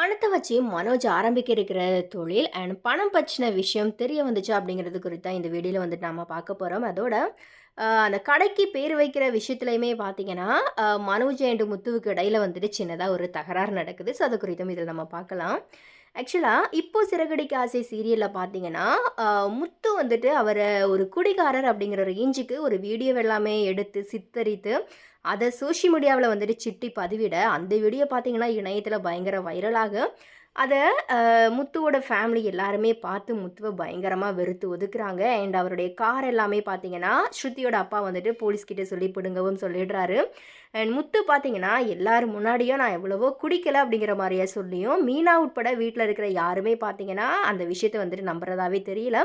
பணத்தை வச்சு மனோஜ் ஆரம்பிக்க இருக்கிற தொழில் அண்ட் பணம் பற்றின விஷயம் தெரிய வந்துச்சு அப்படிங்கிறது குறித்து தான் இந்த வீடியோவில் வந்துட்டு நம்ம பார்க்க போகிறோம் அதோட அந்த கடைக்கு பேர் வைக்கிற விஷயத்துலையுமே பார்த்தீங்கன்னா மனோஜ் அண்ட் முத்துவுக்கு இடையில வந்துட்டு சின்னதாக ஒரு தகராறு நடக்குது. ஸோ அது குறித்தும் இதில் நம்ம பார்க்கலாம். ஆக்சுவலாக இப்போ சிறகடிக்க ஆசை சீரியலில் பார்த்தீங்கன்னா முத்து வந்துட்டு அவரை ஒரு குடிகாரர் அப்படிங்கிற ரேஞ்சுக்கு ஒரு வீடியோ எல்லாமே எடுத்து சித்தரித்து அதை சோஷியல் மீடியாவில் வந்துட்டு சிட்டி பதிவிட அந்த வீடியோ பார்த்தீங்கன்னா இணையத்தில் பயங்கர வைரலாகும் அதை முத்துவோட ஃபேமிலி எல்லாருமே பார்த்து முத்துவை பயங்கரமாக வெறுத்து ஒதுக்குறாங்க. அண்ட் அவருடைய கார் எல்லாமே பார்த்தீங்கன்னா ஸ்ருதியோட அப்பா வந்துட்டு போலீஸ்கிட்ட சொல்லி பிடுங்கவும் சொல்லிடுறாரு. அண்ட் முத்து பார்த்தீங்கன்னா எல்லாரும் முன்னாடியும் நான் எவ்வளவோ குடிக்கல அப்படிங்கிற மாதிரியே சொல்லியும் மீனா உட்பட வீட்டில் இருக்கிற யாருமே பார்த்தீங்கன்னா அந்த விஷயத்தை வந்துட்டு நம்புறதாவே தெரியல.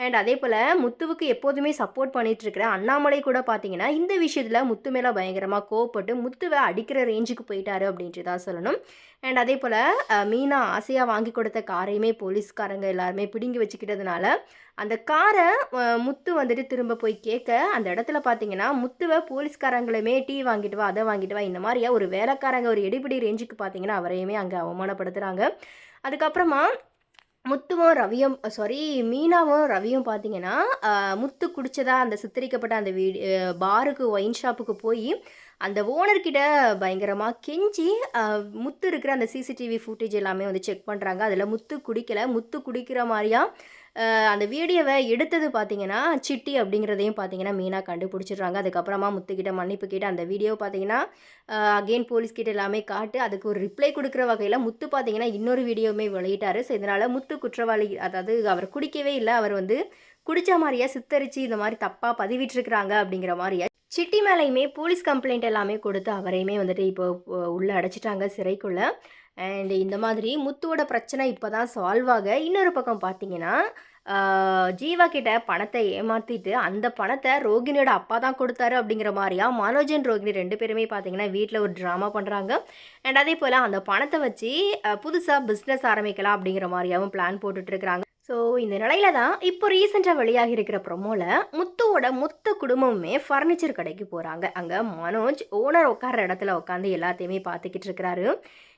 அண்ட் அதே போல் முத்துவுக்கு எப்போதுமே சப்போர்ட் பண்ணிகிட்ருக்கிற அண்ணாமலை கூட பார்த்தீங்கன்னா இந்த விஷயத்தில் முத்து மேலே பயங்கரமாக கோவப்பட்டு முத்துவை அடிக்கிற ரேஞ்சுக்கு போயிட்டாரு அப்படின்ட்டு தான் சொல்லணும். அண்ட் அதே போல் மீனா ஆசையாக வாங்கி கொடுத்த காரையுமே போலீஸ்காரங்க எல்லாருமே பிடுங்கி வச்சுக்கிட்டதுனால அந்த காரை முத்து வந்துட்டு திரும்ப போய் கேட்க அந்த இடத்துல பார்த்தீங்கன்னா முத்துவை போலீஸ்காரங்களுமே டீ வாங்கிட்டு வா அதை வாங்கிட்டு வா இந்த மாதிரியா ஒரு வேலைக்காரங்க ஒரு எடுபிடி ரேஞ்சுக்கு பார்த்தீங்கன்னா அவரையுமே அங்கே அவமானப்படுத்துகிறாங்க அதுக்கப்புறமா முத்துவும் ரவியும் சாரி மீனாவும் ரவியும் பார்த்தீங்கன்னா முத்து குடிச்சதா அந்த சித்தரிக்கப்பட்ட அந்த வீடு பாருக்கு ஒயின் ஷாப்புக்கு போய் அந்த ஓனர்கிட்ட பயங்கரமாக கெஞ்சி முத்து இருக்கிற அந்த சிசிடிவி ஃபுட்டேஜ் எல்லாமே வந்து செக் பண்ணுறாங்க அதில் முத்து குடிக்கலை. முத்து குடிக்கிற மாதிரியா அந்த வீடியோவை எடுத்தது பார்த்தீங்கன்னா சிட்டி அப்படிங்கிறதையும் பார்த்தீங்கன்னா மெயினாக கண்டுபிடிச்சிடுறாங்க. அதுக்கப்புறமா முத்துக்கிட்ட மன்னிப்பு கேட்டு அந்த வீடியோ பார்த்தீங்கன்னா அகெயின் போலீஸ்கிட்ட எல்லாமே காட்டு அதுக்கு ஒரு ரிப்ளை கொடுக்குற வகையில் முத்து பார்த்தீங்கன்னா இன்னொரு வீடியோவுமே வெளியிட்டார். ஸோ இதனால் முத்து குற்றவாளி அதாவது அவர் குடிக்கவே இல்லை. அவர் வந்து குடித்த மாதிரியே சித்தரித்து இந்த மாதிரி தப்பாக பதிவிட்டிருக்கிறாங்க அப்படிங்கிற மாதிரியே சிட்டி மேலேயுமே போலீஸ் கம்ப்ளைண்ட் எல்லாமே கொடுத்து அவரையுமே வந்துட்டு இப்போ உள்ளே அடைச்சிட்டாங்க சிறைக்குள்ளே. அண்ட் இந்த மாதிரி முத்துவோட பிரச்சனை இப்போ தான் சால்வ் ஆக. இன்னொரு பக்கம் பார்த்தீங்கன்னா ஜீவா கிட்ட பணத்தை ஏமாற்றிட்டு அந்த பணத்தை ரோகிணியோட அப்பா தான் கொடுத்தாரு அப்படிங்கிற மாதிரியா? மனோஜன் ரோகிணி ரெண்டு பேருமே பார்த்தீங்கன்னா வீட்டில் ஒரு ட்ராமா பண்ணுறாங்க அண்ட் அதே போல் அந்த பணத்தை வச்சு புதுசாக பிஸ்னஸ் ஆரம்பிக்கலாம் அப்படிங்கிற மாதிரியாவும் பிளான் போட்டுட்ருக்கிறாங்க ஸோ இந்த நிலையில தான் இப்போ ரீசெண்டாக வெளியாகி இருக்கிற ப்ரொமோவில் முத்துவோட மொத்த குடும்பமுமே ஃபர்னிச்சர் கடைக்கு போகிறாங்க அங்கே மனோஜ் ஓனர் உட்கார்ற இடத்துல உட்காந்து எல்லாத்தையுமே பார்த்துக்கிட்டு இருக்கிறாரு.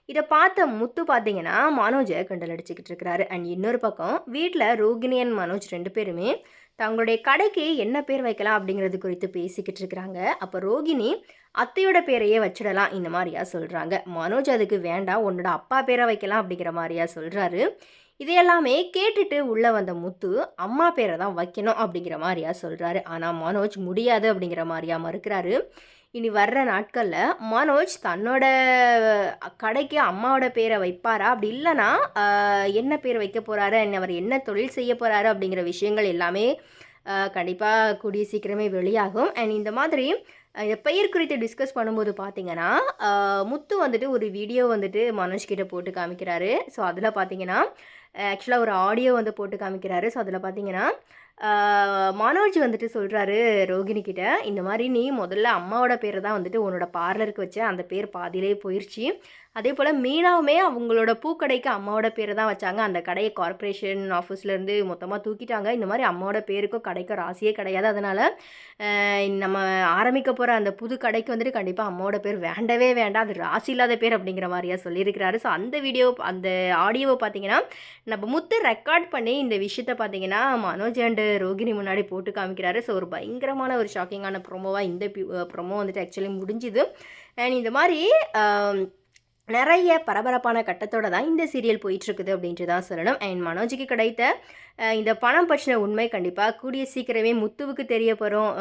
இதை பார்த்த முத்து பார்த்தீங்கன்னா மனோஜை கிண்டல் அடிச்சுக்கிட்டு இருக்கிறாரு. அண்ட் இன்னொரு பக்கம் வீட்டில் ரோகிணி அண்ட் மனோஜ் ரெண்டு பேருமே தங்களுடைய கடைக்கு என்ன பேர் வைக்கலாம் அப்படிங்கிறது குறித்து பேசிக்கிட்டு இருக்கிறாங்க. அப்போ ரோகிணி அத்தையோட பேரையே வச்சிடலாம் இந்த மாதிரியா சொல்கிறாங்க மனோஜ் அதுக்கு வேண்டாம் உன்னோட அப்பா பேரை வைக்கலாம் அப்படிங்கிற மாதிரியா சொல்கிறாரு இதையெல்லாமே கேட்டுட்டு உள்ளே வந்த முத்து அம்மா பேரை தான் வைக்கணும் அப்படிங்கிற மாதிரியா சொல்கிறாரு ஆனால் மனோஜ் முடியாது அப்படிங்கிற மாதிரியா மறுக்கிறாரு. இனி வர்ற நாட்களில் மனோஜ் தன்னோட கடைக்கு அம்மாவோட பேரை வைப்பாரா? அப்படி இல்லைன்னா என்ன பேர் வைக்க போகிறாரு அவர் என்ன தொழில் செய்ய போகிறாரு அப்படிங்கிற விஷயங்கள் எல்லாமே கண்டிப்பாக கூடிய சீக்கிரமே வெளியாகும். அண்ட் இந்த மாதிரி இந்த பெயர் குறித்து டிஸ்கஸ் பண்ணும்போது பார்த்தீங்கன்னா முத்து வந்துட்டு ஒரு வீடியோ வந்துட்டு மனோஜ் கிட்ட போட்டு காமிக்கிறாரு. ஸோ அதில் பார்த்தீங்கன்னா ஆக்சுவலாக ஒரு ஆடியோ வந்து போட்டு காமிக்கிறாரு. ஸோ அதில் பார்த்தீங்கன்னா மனோஜ் வந்துட்டு சொல்கிறாரு ரோகிணி கிட்ட இந்த மாதிரி நீ முதல்ல அம்மாவோட பேரை தான் வந்துட்டு உன்னோட பார்லருக்கு வச்ச அந்த பேர் பாதியிலே போயிடுச்சு அதே போல் மீனாவுமே அவங்களோட பூக்கடைக்கு அம்மாவோட பேரை தான் வச்சாங்க. அந்த கடையை கார்ப்பரேஷன் ஆஃபீஸ்லேருந்து மொத்தமாக தூக்கிட்டாங்க. இந்த மாதிரி அம்மாவோட பேருக்கும் கடைக்கும் ராசியே கிடையாது. அதனால் நம்ம ஆரம்பிக்க போகிற அந்த புது கடைக்கு வந்துட்டு கண்டிப்பாக அம்மாவோட பேர் வேண்டவே வேண்டாம். அது ராசி இல்லாத பேர் அப்படிங்கிற மாதிரியா சொல்லியிருக்கிறாரு. ஸோ அந்த வீடியோ அந்த ஆடியோவை பார்த்தீங்கன்னா நம்ம முத்து ரெக்கார்ட் பண்ணி இந்த விஷயத்தை பார்த்தீங்கன்னா மனோஜ் அண்ட் ரோகிணி முன்னாடி போட்டு காமிக்கிறாரு. ஸோ ஒரு பயங்கரமான ஒரு ஷாக்கிங்கான ப்ரொமோவாக இந்த ப்ரொமோ வந்துட்டு ஆக்சுவலி முடிஞ்சுது. அண்ட் இந்த மாதிரி நிறைய பரபரப்பான கட்டத்தோட தான் இந்த சீரியல் போயிட்டுருக்குது அப்படின்ட்டு தான் சொல்லணும். அண்ட் மனோஜுக்கு கிடைத்த இந்த பணம் பற்றின உண்மை கண்டிப்பாக கூடிய சீக்கிரமே முத்துவுக்கு தெரிய போகிறோம்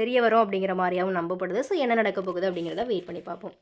தெரிய வரும் அப்படிங்கிற மாதிரியாவும் நம்பப்படுது. ஸோ என்ன நடக்க போகுது அப்படிங்கிறத வெயிட் பண்ணி பார்ப்போம்.